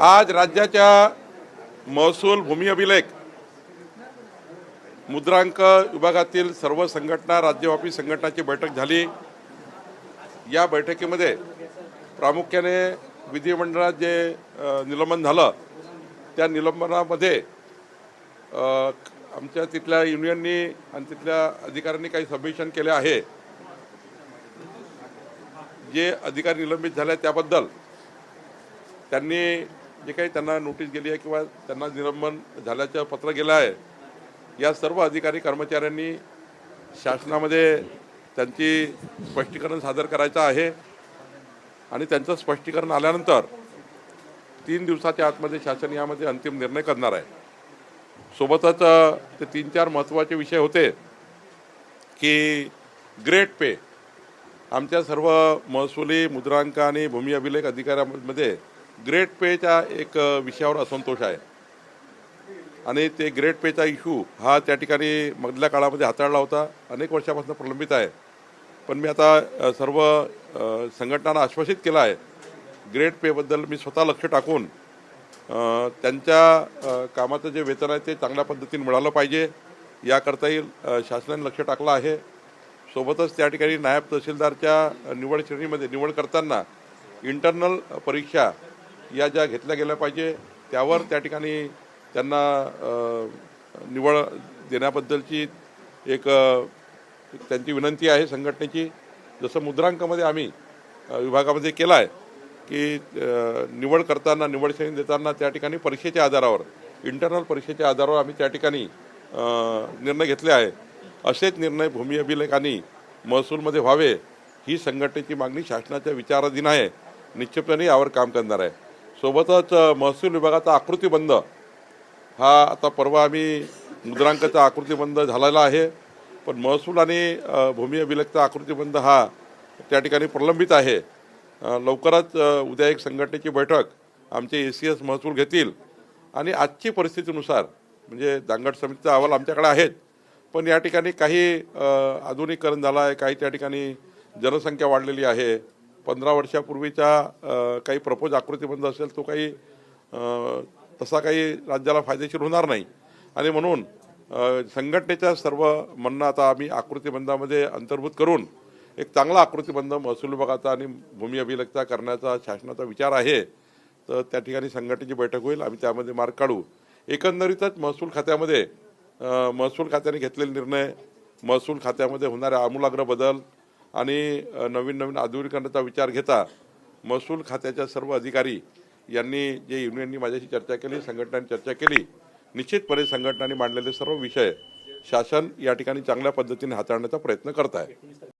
आज राज्याच्या महसूल भूमी अभिलेख मुद्रांक विभागातील सर्व संघटना राज्यव्यापी संघटनाची बैठक झाली. या बैठकीमध्ये प्रामुख्याने विधिमंडळात जे निलंबन झालं त्या निलंबनामध्ये आमच्या तिथल्या युनियननी आणि तिथल्या अधिकाऱ्यांनी काही सबमिशन केले आहे. जे अधिकारी निलंबित झाले त्याबद्दल त्यांनी जे काही त्यांना नोटीस गेली आहे किंवा त्यांना निलंबन झाल्याचं पत्र गेलं आहे या सर्व अधिकारी कर्मचाऱ्यांनी शासनामध्ये त्यांची स्पष्टीकरण सादर करायचं आहे. आणि त्यांचं स्पष्टीकरण आल्यानंतर तीन दिवसाच्या आतमध्ये शासन यामध्ये अंतिम निर्णय करणार आहे. सोबतच ते तीन चार महत्त्वाचे विषय होते की ग्रेट पे आमच्या सर्व महसुली मुद्रांक आणि भूमी अभिलेख अधिकाऱ्यांमध्ये ग्रेट पेच्या एक विषयावर असंतोष आहे. आणि ते ग्रेट पेचा इश्यू हा त्या ठिकाणी मधल्या काळामध्ये हाताळला होता अनेक वर्षापासून प्रलंबित आहे. पण मी आता सर्व संघटनांना आश्वासित केलं आहे ग्रेट पेबद्दल मी स्वतः लक्ष टाकून त्यांच्या कामाचं जे वेतन आहे ते चांगल्या पद्धतीने मिळालं पाहिजे याकरताही शासनाने लक्ष टाकलं आहे. सोबतच त्या ठिकाणी नायब तहसीलदारच्या निवड श्रेणीमध्ये निवड करताना इंटरनल परीक्षा या ज्या घेतल्या गेल्या पाहिजे त्यावर त्या ठिकाणी त्यांना निवड देण्याबद्दलची एक त्यांची विनंती आहे संघटनेची. जसं मुद्रांकामध्ये आम्ही विभागामध्ये केला आहे की निवड करताना निवड श्रेणी देताना त्या ठिकाणी परीक्षेच्या आधारावर इंटरनल परीक्षेच्या आधारावर आम्ही त्या ठिकाणी निर्णय घेतले आहे. असेच निर्णय भूमी अभिलेखांनी महसूलमध्ये व्हावे ही संघटनेची मागणी शासनाच्या विचाराधीन आहे. निश्चितपणे यावर काम करणार आहे. सोबतच महसूल विभागाचा आकृतीबंध हा आता परवा आम्ही मुद्रांकाचा आकृतीबंध झालेला आहे. पण महसूल आणि भूमी अभिलेखचा आकृतीबंध हा त्या ठिकाणी प्रलंबित आहे. लवकरच उद्या एक संघटनेची बैठक आमचे ए सी एस महसूल घेतील. आणि आजची परिस्थितीनुसार म्हणजे दांगड समितीचा अहवाल आमच्याकडे आहेत. पण या ठिकाणी काही आधुनिकीकरण झालं आहे काही त्या ठिकाणी जनसंख्या वाढलेली आहे. पंधरा वर्षापूर्वीचा काही प्रपोज आकृतीबंध असेल तो काही तसा काही राज्याला फायदेशीर होणार नाही. आणि म्हणून संघटनेच्या सर्व म्हणणं आता आम्ही आकृतीबंधामध्ये अंतर्भूत करून एक चांगला आकृतीबंध महसूल विभागाचा आणि भूमी अभिलेखचा करण्याचा शासनाचा विचार आहे तर त्या ठिकाणी संघटनेची बैठक होईल आम्ही त्यामध्ये मार्ग काढू. एकंदरीतच महसूल खात्यामध्ये महसूल खात्याने घेतलेले निर्णय महसूल खात्यामध्ये होणारे आमूलाग्र बदल आणि नवीन नवीन आधुनिकरणाचा विचार घेता महसूल खात्याच्या सर्व अधिकारी यांनी जे युनियननी माझ्याशी चर्चा केली संघटनांनी चर्चा केली निश्चितपणे संघटनांनी मांडलेले सर्व विषय शासन या ठिकाणी चांगल्या पद्धतीने हाताळण्याचा प्रयत्न करत आहे.